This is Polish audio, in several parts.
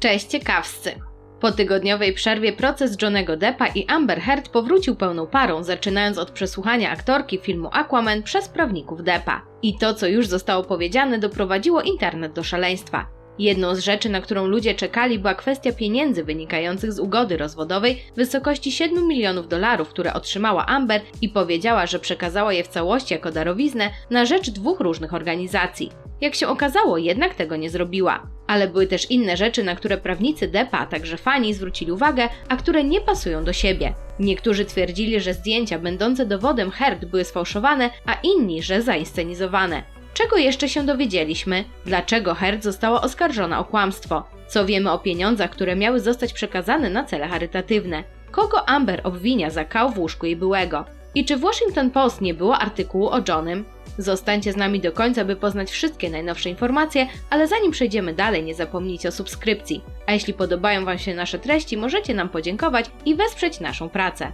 Cześć ciekawscy! Po tygodniowej przerwie proces Johnego Deppa i Amber Heard powrócił pełną parą, zaczynając od przesłuchania aktorki filmu Aquaman przez prawników Deppa. I to, co już zostało powiedziane, doprowadziło internet do szaleństwa. Jedną z rzeczy, na którą ludzie czekali, była kwestia pieniędzy wynikających z ugody rozwodowej w wysokości 7 milionów dolarów, które otrzymała Amber i powiedziała, że przekazała je w całości jako darowiznę na rzecz dwóch różnych organizacji. Jak się okazało, jednak tego nie zrobiła. Ale były też inne rzeczy, na które prawnicy Deppa, a także fani zwrócili uwagę, a które nie pasują do siebie. Niektórzy twierdzili, że zdjęcia będące dowodem Heard były sfałszowane, a inni, że zainscenizowane. Czego jeszcze się dowiedzieliśmy? Dlaczego Heard została oskarżona o kłamstwo? Co wiemy o pieniądzach, które miały zostać przekazane na cele charytatywne? Kogo Amber obwinia za kał w łóżku jej byłego? I czy w Washington Post nie było artykułu o Johnem? Zostańcie z nami do końca, by poznać wszystkie najnowsze informacje, ale zanim przejdziemy dalej, nie zapomnijcie o subskrypcji. A jeśli podobają Wam się nasze treści, możecie nam podziękować i wesprzeć naszą pracę.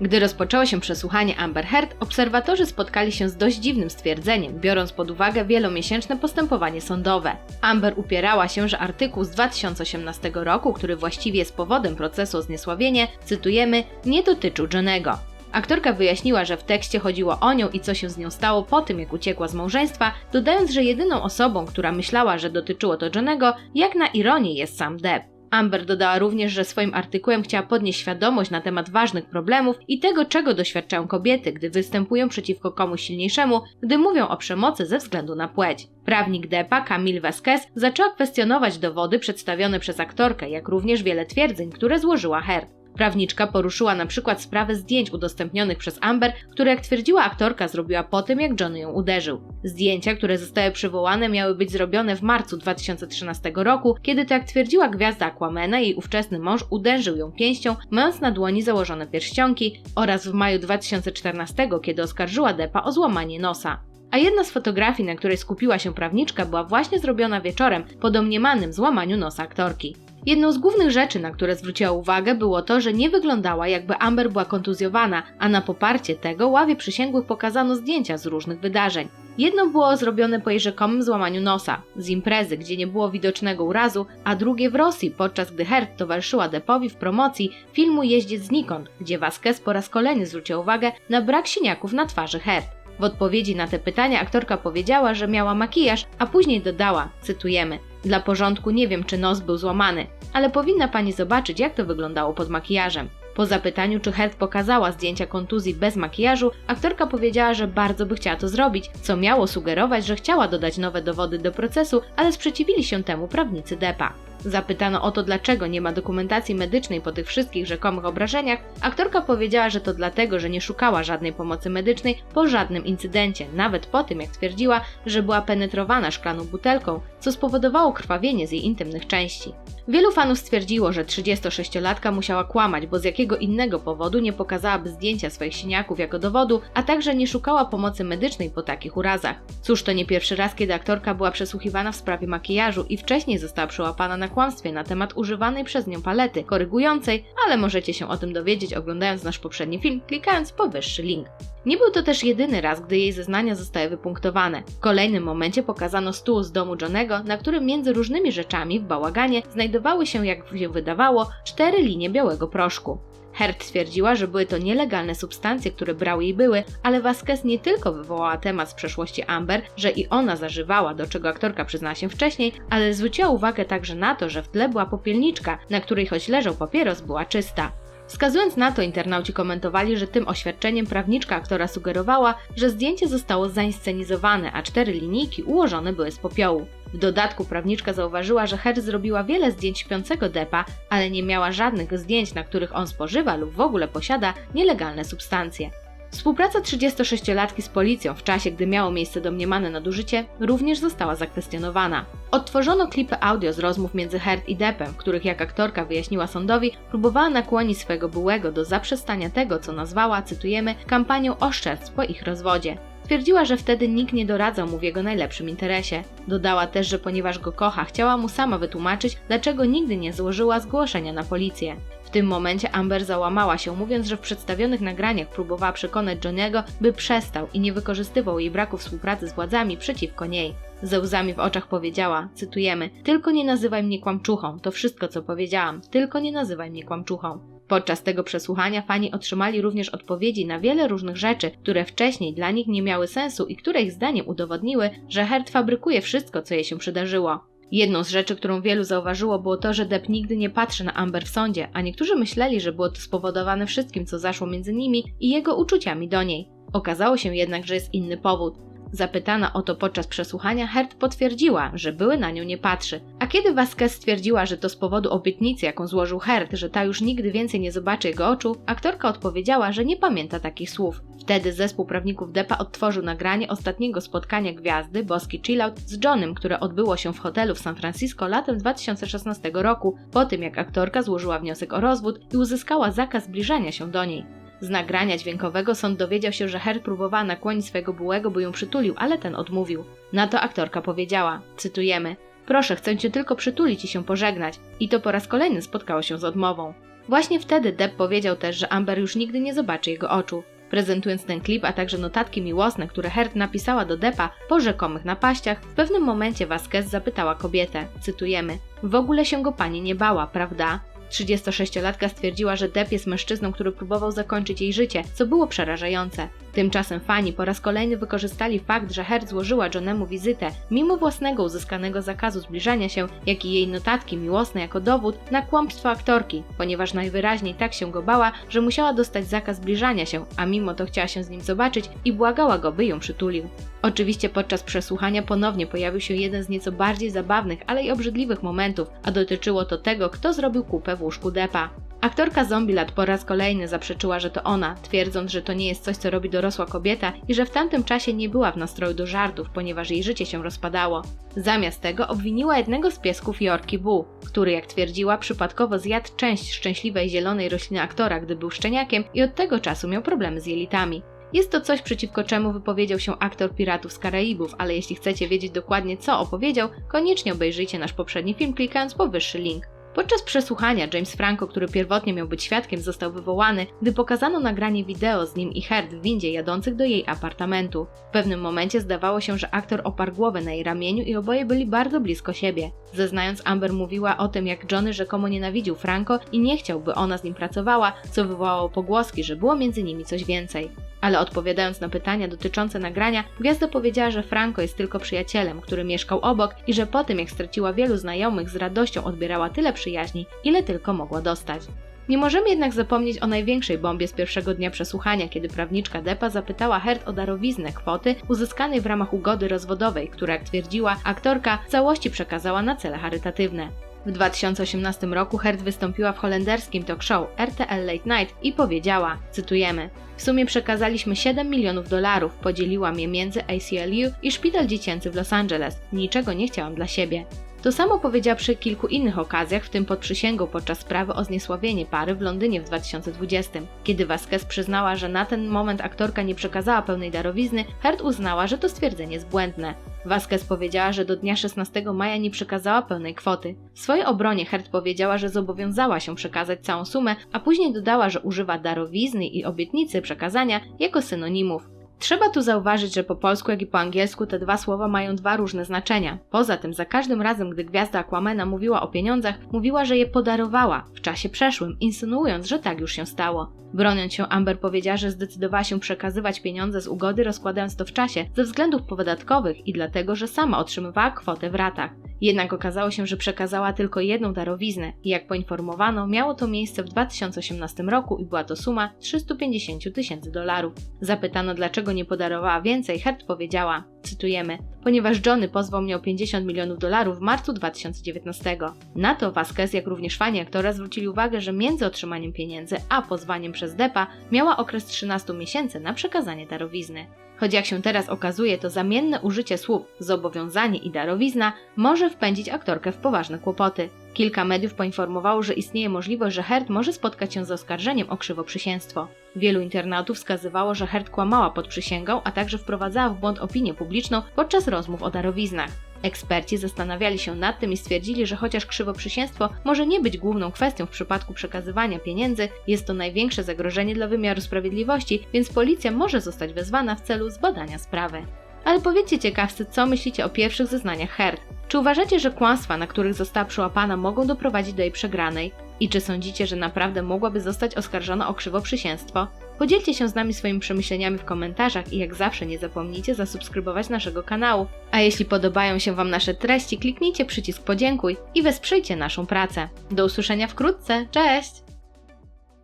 Gdy rozpoczęło się przesłuchanie Amber Heard, obserwatorzy spotkali się z dość dziwnym stwierdzeniem, biorąc pod uwagę wielomiesięczne postępowanie sądowe. Amber upierała się, że artykuł z 2018 roku, który właściwie jest powodem procesu o zniesławienie, cytujemy, nie dotyczył Johnego. Aktorka wyjaśniła, że w tekście chodziło o nią i co się z nią stało po tym, jak uciekła z małżeństwa, dodając, że jedyną osobą, która myślała, że dotyczyło to Johnego, jak na ironię jest sam Depp. Amber dodała również, że swoim artykułem chciała podnieść świadomość na temat ważnych problemów i tego, czego doświadczają kobiety, gdy występują przeciwko komuś silniejszemu, gdy mówią o przemocy ze względu na płeć. Prawnik Deppa, Camille Vasquez, zaczęła kwestionować dowody przedstawione przez aktorkę, jak również wiele twierdzeń, które złożyła Heard. Prawniczka poruszyła na przykład sprawę zdjęć udostępnionych przez Amber, które jak twierdziła aktorka zrobiła po tym, jak John ją uderzył. Zdjęcia, które zostały przywołane miały być zrobione w marcu 2013 roku, kiedy to jak twierdziła gwiazda Aquamena, jej ówczesny mąż uderzył ją pięścią, mając na dłoni założone pierścionki oraz w maju 2014, kiedy oskarżyła Deppa o złamanie nosa. A jedna z fotografii, na której skupiła się prawniczka, była właśnie zrobiona wieczorem po domniemanym złamaniu nosa aktorki. Jedną z głównych rzeczy, na które zwróciła uwagę, było to, że nie wyglądała jakby Amber była kontuzjowana, a na poparcie tego ławie przysięgłych pokazano zdjęcia z różnych wydarzeń. Jedno było zrobione po jej rzekomym złamaniu nosa, z imprezy, gdzie nie było widocznego urazu, a drugie w Rosji, podczas gdy Heard towarzyszyła Depowi w promocji filmu Jeździec znikąd, gdzie Vasquez po raz kolejny zwrócił uwagę na brak siniaków na twarzy Heard. W odpowiedzi na te pytania aktorka powiedziała, że miała makijaż, a później dodała, cytujemy, dla porządku nie wiem, czy nos był złamany, ale powinna pani zobaczyć, jak to wyglądało pod makijażem. Po zapytaniu, czy Heard pokazała zdjęcia kontuzji bez makijażu, aktorka powiedziała, że bardzo by chciała to zrobić, co miało sugerować, że chciała dodać nowe dowody do procesu, ale sprzeciwili się temu prawnicy Deppa. Zapytano o to, dlaczego nie ma dokumentacji medycznej po tych wszystkich rzekomych obrażeniach, aktorka powiedziała, że to dlatego, że nie szukała żadnej pomocy medycznej po żadnym incydencie, nawet po tym, jak twierdziła, że była penetrowana szklaną butelką, co spowodowało krwawienie z jej intymnych części. Wielu fanów stwierdziło, że 36-latka musiała kłamać, bo z jakiego innego powodu nie pokazałaby zdjęcia swoich siniaków jako dowodu, a także nie szukała pomocy medycznej po takich urazach. Cóż, to nie pierwszy raz, kiedy aktorka była przesłuchiwana w sprawie makijażu i wcześniej została przyłapana na kłamstwie na temat używanej przez nią palety korygującej, ale możecie się o tym dowiedzieć oglądając nasz poprzedni film, klikając powyższy link. Nie był to też jedyny raz, gdy jej zeznania zostały wypunktowane. W kolejnym momencie pokazano stół z domu Johnego, na którym między różnymi rzeczami w bałaganie znajdowały się, jak się wydawało, cztery linie białego proszku. Heard twierdziła, że były to nielegalne substancje, które brały jej były, ale Vasquez nie tylko wywołała temat z przeszłości Amber, że i ona zażywała, do czego aktorka przyznała się wcześniej, ale zwróciła uwagę także na to, że w tle była popielniczka, na której choć leżał papieros, była czysta. Wskazując na to, internauci komentowali, że tym oświadczeniem prawniczka aktora sugerowała, że zdjęcie zostało zainscenizowane, a cztery linijki ułożone były z popiołu. W dodatku prawniczka zauważyła, że Her zrobiła wiele zdjęć śpiącego Depa, ale nie miała żadnych zdjęć, na których on spożywa lub w ogóle posiada nielegalne substancje. Współpraca 36-latki z policją w czasie, gdy miało miejsce domniemane nadużycie, również została zakwestionowana. Odtworzono klipy audio z rozmów między Heard i Deppem, w których, jak aktorka wyjaśniła sądowi, próbowała nakłonić swojego byłego do zaprzestania tego, co nazwała, cytujemy, kampanią oszczerstw po ich rozwodzie. Twierdziła, że wtedy nikt nie doradzał mu w jego najlepszym interesie. Dodała też, że ponieważ go kocha, chciała mu sama wytłumaczyć, dlaczego nigdy nie złożyła zgłoszenia na policję. W tym momencie Amber załamała się, mówiąc, że w przedstawionych nagraniach próbowała przekonać Johniego, by przestał i nie wykorzystywał jej braku współpracy z władzami przeciwko niej. Ze łzami w oczach powiedziała, cytujemy: Tylko nie nazywaj mnie kłamczuchą, to wszystko co powiedziałam, tylko nie nazywaj mnie kłamczuchą. Podczas tego przesłuchania fani otrzymali również odpowiedzi na wiele różnych rzeczy, które wcześniej dla nich nie miały sensu i które ich zdaniem udowodniły, że Heard fabrykuje wszystko, co jej się przydarzyło. Jedną z rzeczy, którą wielu zauważyło, było to, że Depp nigdy nie patrzy na Amber w sądzie, a niektórzy myśleli, że było to spowodowane wszystkim, co zaszło między nimi i jego uczuciami do niej. Okazało się jednak, że jest inny powód. Zapytana o to podczas przesłuchania, Heard potwierdziła, że były na nią nie patrzy. A kiedy Vasquez stwierdziła, że to z powodu obietnicy, jaką złożył Heard, że ta już nigdy więcej nie zobaczy jego oczu, aktorka odpowiedziała, że nie pamięta takich słów. Wtedy zespół prawników Deppa odtworzył nagranie ostatniego spotkania gwiazdy Boski Chillout z Johnem, które odbyło się w hotelu w San Francisco latem 2016 roku, po tym jak aktorka złożyła wniosek o rozwód i uzyskała zakaz zbliżania się do niej. Z nagrania dźwiękowego sąd dowiedział się, że Heard próbowała nakłonić swojego byłego, by ją przytulił, ale ten odmówił. Na to aktorka powiedziała, cytujemy, Proszę, chcę cię tylko przytulić i się pożegnać. I to po raz kolejny spotkało się z odmową. Właśnie wtedy Depp powiedział też, że Amber już nigdy nie zobaczy jego oczu. Prezentując ten klip, a także notatki miłosne, które Heard napisała do Deppa po rzekomych napaściach, w pewnym momencie Vasquez zapytała kobietę, cytujemy, w ogóle się go pani nie bała, prawda? 36-latka stwierdziła, że Depp jest mężczyzną, który próbował zakończyć jej życie, co było przerażające. Tymczasem fani po raz kolejny wykorzystali fakt, że Heard złożyła Johnemu wizytę, mimo własnego uzyskanego zakazu zbliżania się, jak i jej notatki miłosne jako dowód na kłamstwo aktorki, ponieważ najwyraźniej tak się go bała, że musiała dostać zakaz zbliżania się, a mimo to chciała się z nim zobaczyć i błagała go, by ją przytulił. Oczywiście podczas przesłuchania ponownie pojawił się jeden z nieco bardziej zabawnych, ale i obrzydliwych momentów, a dotyczyło to tego, kto zrobił kupę w łóżku Depa. Aktorka Zombielat po raz kolejny zaprzeczyła, że to ona, twierdząc, że to nie jest coś, co robi dorosła kobieta i że w tamtym czasie nie była w nastroju do żartów, ponieważ jej życie się rozpadało. Zamiast tego obwiniła jednego z piesków Yorkie Boo, który, jak twierdziła, przypadkowo zjadł część szczęśliwej zielonej rośliny aktora, gdy był szczeniakiem i od tego czasu miał problemy z jelitami. Jest to coś, przeciwko czemu wypowiedział się aktor Piratów z Karaibów, ale jeśli chcecie wiedzieć dokładnie co opowiedział, koniecznie obejrzyjcie nasz poprzedni film klikając powyższy link. Podczas przesłuchania James Franco, który pierwotnie miał być świadkiem, został wywołany, gdy pokazano nagranie wideo z nim i Heard w windzie jadących do jej apartamentu. W pewnym momencie zdawało się, że aktor oparł głowę na jej ramieniu i oboje byli bardzo blisko siebie. Zeznając, Amber mówiła o tym, jak Johnny rzekomo nienawidził Franco i nie chciał, by ona z nim pracowała, co wywołało pogłoski, że było między nimi coś więcej. Ale odpowiadając na pytania dotyczące nagrania, gwiazda powiedziała, że Franco jest tylko przyjacielem, który mieszkał obok i że po tym jak straciła wielu znajomych, z radością odbierała tyle przyjaźni, ile tylko mogła dostać. Nie możemy jednak zapomnieć o największej bombie z pierwszego dnia przesłuchania, kiedy prawniczka Deppa zapytała Heard o darowiznę kwoty uzyskanej w ramach ugody rozwodowej, która, jak twierdziła, aktorka w całości przekazała na cele charytatywne. W 2018 roku Heard wystąpiła w holenderskim talk show RTL Late Night i powiedziała, cytujemy, w sumie przekazaliśmy 7 milionów dolarów, podzieliłam je między ACLU i szpital dziecięcy w Los Angeles. Niczego nie chciałam dla siebie. To samo powiedziała przy kilku innych okazjach, w tym pod przysięgą podczas sprawy o zniesławienie pary w Londynie w 2020. Kiedy Vasquez przyznała, że na ten moment aktorka nie przekazała pełnej darowizny, Heard uznała, że to stwierdzenie jest błędne. Vasquez powiedziała, że do dnia 16 maja nie przekazała pełnej kwoty. W swojej obronie Heard powiedziała, że zobowiązała się przekazać całą sumę, a później dodała, że używa darowizny i obietnicy przekazania jako synonimów. Trzeba tu zauważyć, że po polsku, jak i po angielsku te dwa słowa mają dwa różne znaczenia. Poza tym, za każdym razem, gdy gwiazda Aquamena mówiła o pieniądzach, mówiła, że je podarowała w czasie przeszłym, insynuując, że tak już się stało. Broniąc się, Amber powiedziała, że zdecydowała się przekazywać pieniądze z ugody, rozkładając to w czasie ze względów podatkowych i dlatego, że sama otrzymywała kwotę w ratach. Jednak okazało się, że przekazała tylko jedną darowiznę i jak poinformowano, miało to miejsce w 2018 roku i była to suma 350 tysięcy dolarów. Zapytano, dlaczego nie podarowała więcej, Hert powiedziała, cytujemy, ponieważ Johnny pozwał mnie o 50 milionów dolarów w marcu 2019. Na to Vasquez, jak również fani aktora zwrócili uwagę, że między otrzymaniem pieniędzy a pozwaniem przez Depa miała okres 13 miesięcy na przekazanie darowizny. Choć jak się teraz okazuje, to zamienne użycie słów zobowiązanie i darowizna może wpędzić aktorkę w poważne kłopoty. Kilka mediów poinformowało, że istnieje możliwość, że Heard może spotkać się z oskarżeniem o krzywoprzysięstwo. Wielu internautów wskazywało, że Heard kłamała pod przysięgą, a także wprowadzała w błąd opinię publiczną podczas rozmów o darowiznach. Eksperci zastanawiali się nad tym i stwierdzili, że chociaż krzywoprzysięstwo może nie być główną kwestią w przypadku przekazywania pieniędzy, jest to największe zagrożenie dla wymiaru sprawiedliwości, więc policja może zostać wezwana w celu zbadania sprawy. Ale powiedzcie ciekawscy, co myślicie o pierwszych zeznaniach Heard. Czy uważacie, że kłamstwa, na których została przyłapana, mogą doprowadzić do jej przegranej? I czy sądzicie, że naprawdę mogłaby zostać oskarżona o krzywoprzysięstwo? Podzielcie się z nami swoimi przemyśleniami w komentarzach i jak zawsze nie zapomnijcie zasubskrybować naszego kanału. A jeśli podobają się Wam nasze treści, kliknijcie przycisk podziękuj i wesprzyjcie naszą pracę. Do usłyszenia wkrótce, cześć!